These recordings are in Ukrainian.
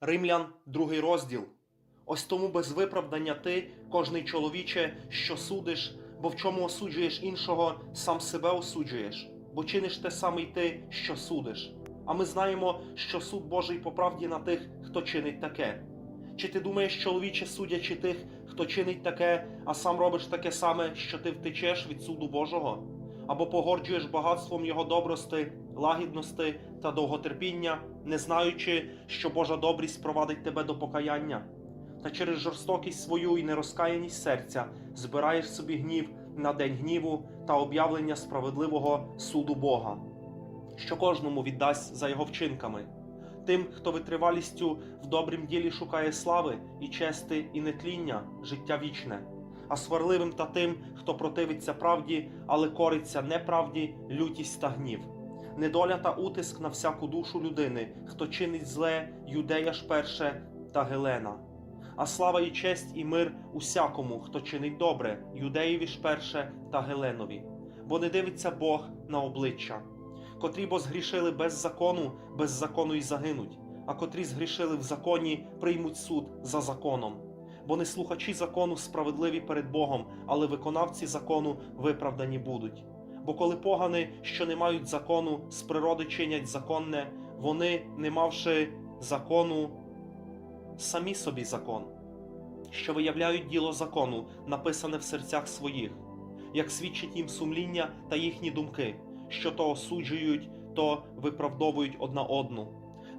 Римлян, другий розділ. Ось тому без виправдання ти, кожний чоловіче, що судиш, бо в чому осуджуєш іншого, сам себе осуджуєш, бо чиниш те саме й ти, що судиш. А ми знаємо, що суд Божий по правді на тих, хто чинить таке. Чи ти думаєш, чоловіче, судячи тих, хто чинить таке, а сам робиш таке саме, що ти втечеш від суду Божого? Або погорджуєш багатством його добрости, лагідності та довготерпіння, не знаючи, що Божа добрість провадить тебе до покаяння? Та через жорстокість свою і нерозкаяність серця збираєш собі гнів на день гніву та об'явлення справедливого суду Бога, що кожному віддасть за його вчинками. Тим, хто витривалістю в добрім ділі шукає слави і чести, і нетління, життя вічне, а сварливим та тим, хто противиться правді, але кориться неправді, лютість та гнів. Недоля та утиск на всяку душу людини, хто чинить зле, юдея ж перше та Гелена. А слава і честь і мир усякому, хто чинить добре, юдеєві ж перше та Геленові, бо не дивиться Бог на обличчя, котрі бо згрішили без закону, без закону й загинуть, а котрі згрішили в законі, приймуть суд за законом. Бо не слухачі закону справедливі перед Богом, але виконавці закону виправдані будуть. Бо коли погани, що не мають закону, з природи чинять законне, вони, не мавши закону, самі собі закон, що виявляють діло закону, написане в серцях своїх, як свідчить їм сумління та їхні думки, що то осуджують, то виправдовують одна одну.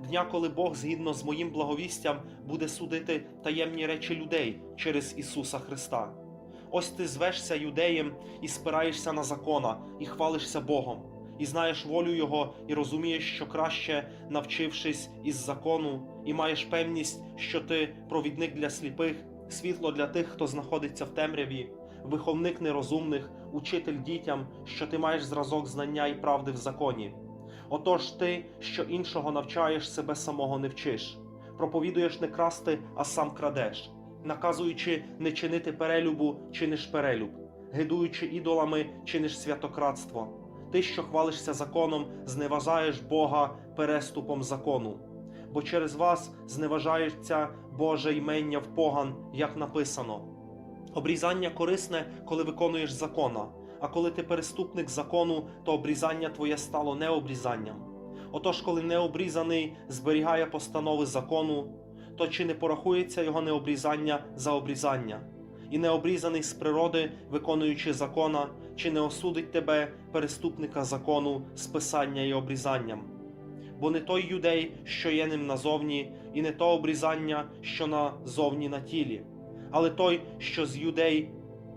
Дня, коли Бог, згідно з моїм благовістям, буде судити таємні речі людей через Ісуса Христа. Ось ти звешся юдеєм і спираєшся на закона, і хвалишся Богом, і знаєш волю Його, і розумієш, що краще, навчившись із закону, і маєш певність, що ти провідник для сліпих, світло для тих, хто знаходиться в темряві, виховник нерозумних, учитель дітям, що ти маєш зразок знання і правди в законі. Отож ти, що іншого навчаєш, себе самого не вчиш, проповідуєш не красти, а сам крадеш, наказуючи не чинити перелюбу, чиниш перелюб, гидуючи ідолами, чиниш святократство. Ти, що хвалишся законом, зневажаєш Бога переступом закону. Бо через вас зневажається Боже ймення в поган, як написано. Обрізання корисне, коли виконуєш закона, а коли ти переступник закону, то обрізання твоє стало необрізанням. Отож, коли необрізаний зберігає постанови закону, то чи не порахується його необрізання за обрізання? І необрізаний з природи, виконуючи закона, чи не осудить тебе переступника закону з писання і обрізанням? Бо не той юдей, що є ним назовні, і не то обрізання, що назовні на тілі, але той, що з юдей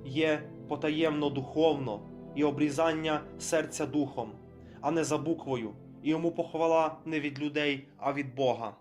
є потаємно духовно, і обрізання серця духом, а не за буквою, і йому похвала не від людей, а від Бога.